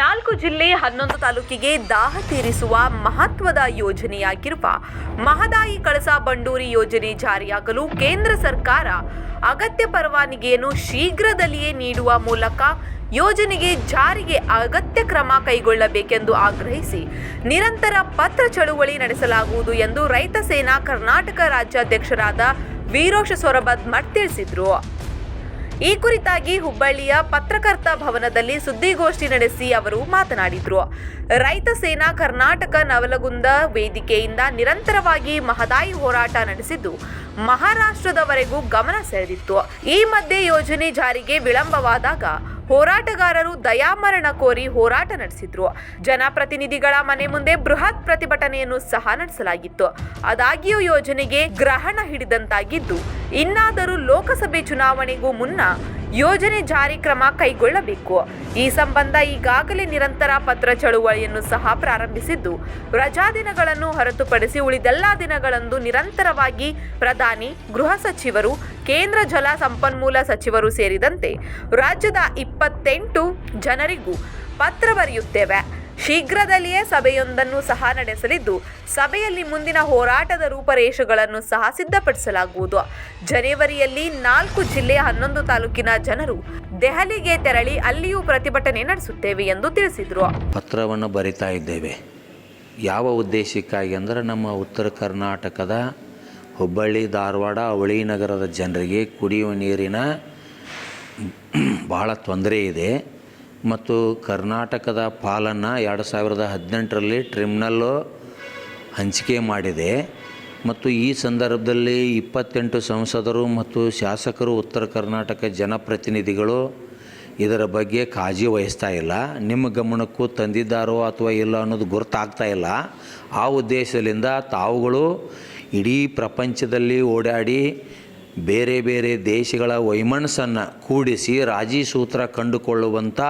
ನಾಲ್ಕು ಜಿಲ್ಲೆ ಹನ್ನೊಂದು ತಾಲೂಕಿಗೆ ದಾಹ ತೀರಿಸುವ ಮಹತ್ವದ ಯೋಜನೆಯಾಗಿರುವ ಮಹದಾಯಿ ಕಳಸಾ ಬಂಡೂರಿ ಯೋಜನೆ ಜಾರಿಯಾಗಲು ಕೇಂದ್ರ ಸರ್ಕಾರ ಅಗತ್ಯ ಪರವಾನಗಿಯನ್ನು ಶೀಘ್ರದಲ್ಲಿಯೇ ನೀಡುವ ಮೂಲಕ ಯೋಜನೆಗೆ ಜಾರಿಗೆ ಅಗತ್ಯ ಕ್ರಮ ಕೈಗೊಳ್ಳಬೇಕೆಂದು ಆಗ್ರಹಿಸಿ ನಿರಂತರ ಪತ್ರ ಚಳುವಳಿ ನಡೆಸಲಾಗುವುದು ಎಂದು ರೈತ ಸೇನಾ ಕರ್ನಾಟಕ ರಾಜ್ಯಾಧ್ಯಕ್ಷರಾದ ವೀರೋಶ ಸೊರಬದ್ ಮಠ್ ತಿಳಿಸಿದರು. ಈ ಕುರಿತಾಗಿ ಹುಬ್ಬಳ್ಳಿಯ ಪತ್ರಕರ್ತ ಭವನದಲ್ಲಿ ಸುದ್ದಿಗೋಷ್ಠಿ ನಡೆಸಿ ಅವರು ಮಾತನಾಡಿದರು. ರೈತ ಸೇನಾ ಕರ್ನಾಟಕ ನವಲಗುಂದ ವೇದಿಕೆಯಿಂದ ನಿರಂತರವಾಗಿ ಮಹದಾಯಿ ಹೋರಾಟ ನಡೆಸಿದ್ದು ಮಹಾರಾಷ್ಟ್ರದವರೆಗೂ ಗಮನ ಸೆಳೆದಿತ್ತು. ಈ ಮಧ್ಯೆ ಯೋಜನೆ ಜಾರಿಗೆ ವಿಳಂಬವಾದಾಗ ಹೋರಾಟಗಾರರು ದಯಾಮರಣ ಕೋರಿ ಹೋರಾಟ ನಡೆಸಿದ್ರು. ಜನಪ್ರತಿನಿಧಿಗಳ ಮನೆ ಮುಂದೆ ಬೃಹತ್ ಪ್ರತಿಭಟನೆಯನ್ನು ಸಹ ನಡೆಸಲಾಗಿತ್ತು. ಆದಾಗ್ಯೂ ಯೋಜನೆಗೆ ಗ್ರಹಣ ಹಿಡಿದಂತಾಗಿದ್ದು ಇನ್ನಾದರೂ ಲೋಕಸಭೆ ಚುನಾವಣೆಗೂ ಮುನ್ನ ಯೋಜನೆ ಜಾರಿ ಕ್ರಮ ಕೈಗೊಳ್ಳಬೇಕು. ಈ ಸಂಬಂಧ ಈಗಾಗಲೇ ನಿರಂತರ ಪತ್ರ ಚಳುವಳಿಯನ್ನು ಸಹ ಪ್ರಾರಂಭಿಸಿದ್ದು, ರಜಾ ದಿನಗಳನ್ನು ಹೊರತುಪಡಿಸಿ ಉಳಿದೆಲ್ಲ ದಿನಗಳಂದು ನಿರಂತರವಾಗಿ ಪ್ರಧಾನಿ, ಗೃಹ ಸಚಿವರು, ಕೇಂದ್ರ ಜಲ ಸಂಪನ್ಮೂಲ ಸಚಿವರು ಸೇರಿದಂತೆ ರಾಜ್ಯದ ಇಪ್ಪತ್ತೆಂಟು ಜನರಿಗೂ ಪತ್ರ ಬರೆಯುತ್ತೇವೆ. ಶೀಘ್ರದಲ್ಲಿಯೇ ಸಭೆಯೊಂದನ್ನು ಸಹ ನಡೆಸಲಿದ್ದು, ಸಭೆಯಲ್ಲಿ ಮುಂದಿನ ಹೋರಾಟದ ರೂಪರೇಷೆಗಳನ್ನು ಸಹ ಸಿದ್ಧಪಡಿಸಲಾಗುವುದು. ಜನವರಿಯಲ್ಲಿ ನಾಲ್ಕು ಜಿಲ್ಲೆಯ ಹನ್ನೊಂದು ತಾಲೂಕಿನ ಜನರು ದೆಹಲಿಗೆ ತೆರಳಿ ಅಲ್ಲಿಯೂ ಪ್ರತಿಭಟನೆ ನಡೆಸುತ್ತೇವೆ ಎಂದು ತಿಳಿಸಿದರು. ಪತ್ರವನ್ನು ಬರಿತಾ ಇದ್ದೇವೆ. ಯಾವ ಉದ್ದೇಶಕ್ಕಾಗಿ ಅಂದರೆ ನಮ್ಮ ಉತ್ತರ ಕರ್ನಾಟಕದ ಹುಬ್ಬಳ್ಳಿ, ಧಾರವಾಡ, ಅವಳಿ ನಗರದ ಜನರಿಗೆ ಕುಡಿಯುವ ನೀರಿನ ಭಾಳ ತೊಂದರೆ ಇದೆ. ಮತ್ತು ಕರ್ನಾಟಕದ ಪಾಲನ್ನು ಎರಡು ಸಾವಿರದ ಹದಿನೆಂಟರಲ್ಲಿ ಟ್ರಿಮ್ನಲ್ಲು ಹಂಚಿಕೆ ಮಾಡಿದೆ. ಮತ್ತು ಈ ಸಂದರ್ಭದಲ್ಲಿ ಇಪ್ಪತ್ತೆಂಟು ಸಂಸದರು ಮತ್ತು ಶಾಸಕರು ಉತ್ತರ ಕರ್ನಾಟಕ ಜನಪ್ರತಿನಿಧಿಗಳು ಇದರ ಬಗ್ಗೆ ಕಾಳಜಿ ವಹಿಸ್ತಾ ಇಲ್ಲ. ನಿಮ್ಮ ಗಮನಕ್ಕೂ ತಂದಿದ್ದಾರೋ ಅಥವಾ ಇಲ್ಲ ಅನ್ನೋದು ಗುರುತಾಗ್ತಾ ಇಲ್ಲ. ಆ ಉದ್ದೇಶದಿಂದ ತಾವುಗಳು ಇಡೀ ಪ್ರಪಂಚದಲ್ಲಿ ಓಡಾಡಿ ಬೇರೆ ಬೇರೆ ದೇಶಗಳ ವೈಮನಸ್ಸನ್ನು ಕೂಡಿಸಿ ರಾಜಿ ಸೂತ್ರ ಕಂಡುಕೊಳ್ಳುವಂಥ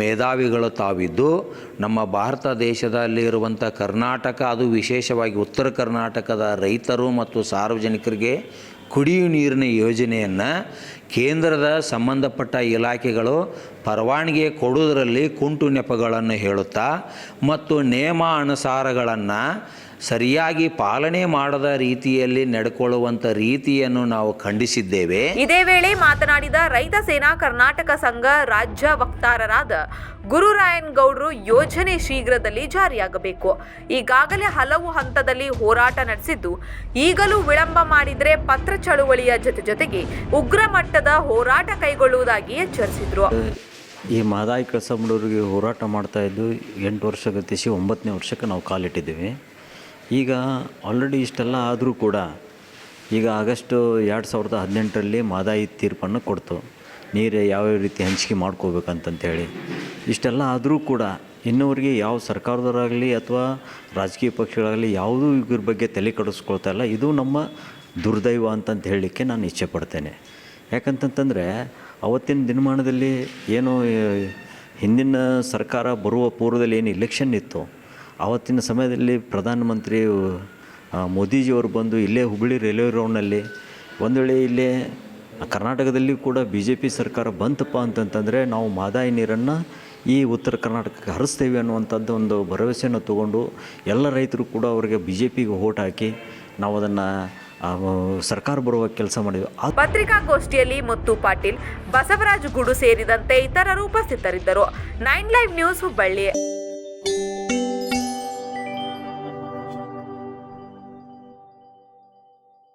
ಮೇಧಾವಿಗಳು ತಾವಿದ್ದು, ನಮ್ಮ ಭಾರತ ದೇಶದಲ್ಲಿ ಇರುವಂಥ ಕರ್ನಾಟಕ, ಅದು ವಿಶೇಷವಾಗಿ ಉತ್ತರ ಕರ್ನಾಟಕದ ರೈತರು ಮತ್ತು ಸಾರ್ವಜನಿಕರಿಗೆ ಕುಡಿಯುವ ನೀರಿನ ಯೋಜನೆಯನ್ನು ಕೇಂದ್ರದ ಸಂಬಂಧಪಟ್ಟ ಇಲಾಖೆಗಳು ಪರವಾನಗಿ ಕೊಡುವುದರಲ್ಲಿ ಕುಂಟು ನೆಪಗಳನ್ನು ಹೇಳುತ್ತಾ ಮತ್ತು ನಿಯಮ ಅನುಸಾರಗಳನ್ನು ಸರಿಯಾಗಿ ಪಾಲನೆ ಮಾಡದ ರೀತಿಯಲ್ಲಿ ನಡ್ಕೊಳ್ಳುವಂಥ ರೀತಿಯನ್ನು ನಾವು ಖಂಡಿಸಿದ್ದೇವೆ. ಇದೇ ವೇಳೆ ಮಾತನಾಡಿದ ರೈತ ಸೇನಾ ಕರ್ನಾಟಕ ಸಂಘ ರಾಜ್ಯ ವಕ್ತಾರರಾದ ಗುರುರಾಯನ್ ಗೌಡ್ರು ಯೋಜನೆ ಶೀಘ್ರದಲ್ಲಿ ಜಾರಿಯಾಗಬೇಕು. ಈಗಾಗಲೇ ಹಲವು ಹಂತದಲ್ಲಿ ಹೋರಾಟ ನಡೆಸಿದ್ದು ಈಗಲೂ ವಿಳಂಬ ಮಾಡಿದರೆ ಪತ್ರ ಚಳುವಳಿಯ ಜೊತೆ ಜೊತೆಗೆ ಉಗ್ರ ಮಟ್ಟದ ಹೋರಾಟ ಕೈಗೊಳ್ಳುವುದಾಗಿ ಎಚ್ಚರಿಸಿದ್ರು. ಈ ಮಾದಾಯಿ ಕಳಸಂಬಳೂರಿಗೆ ಹೋರಾಟ ಮಾಡ್ತಾ ಇದ್ದು ಎಂಟು ವರ್ಷ ಗತಿಸಿ ಒಂಬತ್ತನೇ ವರ್ಷಕ್ಕೆ ನಾವು ಕಾಲಿಟ್ಟಿದ್ದೀವಿ. ಈಗ ಆಲ್ರೆಡಿ ಇಷ್ಟೆಲ್ಲ ಆದರೂ ಕೂಡ ಈಗ ಆಗಸ್ಟು ಎರಡು ಸಾವಿರದ ಹದಿನೆಂಟರಲ್ಲಿ ಮಾದಾಯಿ ತೀರ್ಪನ್ನು ಕೊಡ್ತು. ನೀರು ಯಾವ್ಯಾವ ರೀತಿ ಹಂಚಿಕೆ ಮಾಡ್ಕೋಬೇಕಂತಂತೇಳಿ. ಇಷ್ಟೆಲ್ಲ ಆದರೂ ಕೂಡ ಇನ್ನೂವರೆಗೆ ಯಾವ ಸರ್ಕಾರದವರಾಗಲಿ ಅಥವಾ ರಾಜಕೀಯ ಪಕ್ಷಗಳಾಗಲಿ ಯಾವುದೂ ಇದ್ರ ಬಗ್ಗೆ ತಲೆ ಕೆಡಿಸ್ಕೊಳ್ತಾ ಇಲ್ಲ. ಇದು ನಮ್ಮ ದುರ್ದೈವ ಅಂತಂತ ಹೇಳಲಿಕ್ಕೆ ನಾನು ಇಚ್ಛೆ ಪಡ್ತೇನೆ. ಯಾಕಂತಂತಂದರೆ ಅವತ್ತಿನ ದಿನಮಾನದಲ್ಲಿ ಏನು ಹಿಂದಿನ ಸರ್ಕಾರ ಬರುವ ಪೂರ್ವದಲ್ಲಿ ಏನು ಇಲೆಕ್ಷನ್ ಇತ್ತು ಆವತ್ತಿನ ಸಮಯದಲ್ಲಿ ಪ್ರಧಾನಮಂತ್ರಿ ಮೋದಿಜಿಯವರು ಬಂದು ಇಲ್ಲೇ ಹುಬ್ಬಳ್ಳಿ ರೈಲ್ವೆ ಗ್ರೌಂಡ್ನಲ್ಲಿ ಒಂದು ವೇಳೆ ಇಲ್ಲೇ ಕರ್ನಾಟಕದಲ್ಲಿ ಕೂಡ ಬಿ ಜೆ ಪಿ ಸರ್ಕಾರ ಬಂತಪ್ಪ ಅಂತಂತಂದರೆ ನಾವು ಮಾದಾಯಿ ನೀರನ್ನು ಈ ಉತ್ತರ ಕರ್ನಾಟಕಕ್ಕೆ ಹರಿಸ್ತೇವೆ ಅನ್ನುವಂಥದ್ದು ಒಂದು ಭರವಸೆಯನ್ನು ತಗೊಂಡು ಎಲ್ಲ ರೈತರು ಕೂಡ ಅವರಿಗೆ ಬಿ ಜೆ ಪಿಗೆ ಓಟ್ ಹಾಕಿ ನಾವು ಅದನ್ನು ಸರ್ಕಾರ ಬರುವ ಕೆಲಸ ಮಾಡಿದ್ವಿ. ಪತ್ರಿಕಾಗೋಷ್ಠಿಯಲ್ಲಿ ಮುತ್ತು ಪಾಟೀಲ್, ಬಸವರಾಜ್ ಗುಡು ಸೇರಿದಂತೆ ಇತರರು ಉಪಸ್ಥಿತರಿದ್ದರು. Nine live news Hubballi.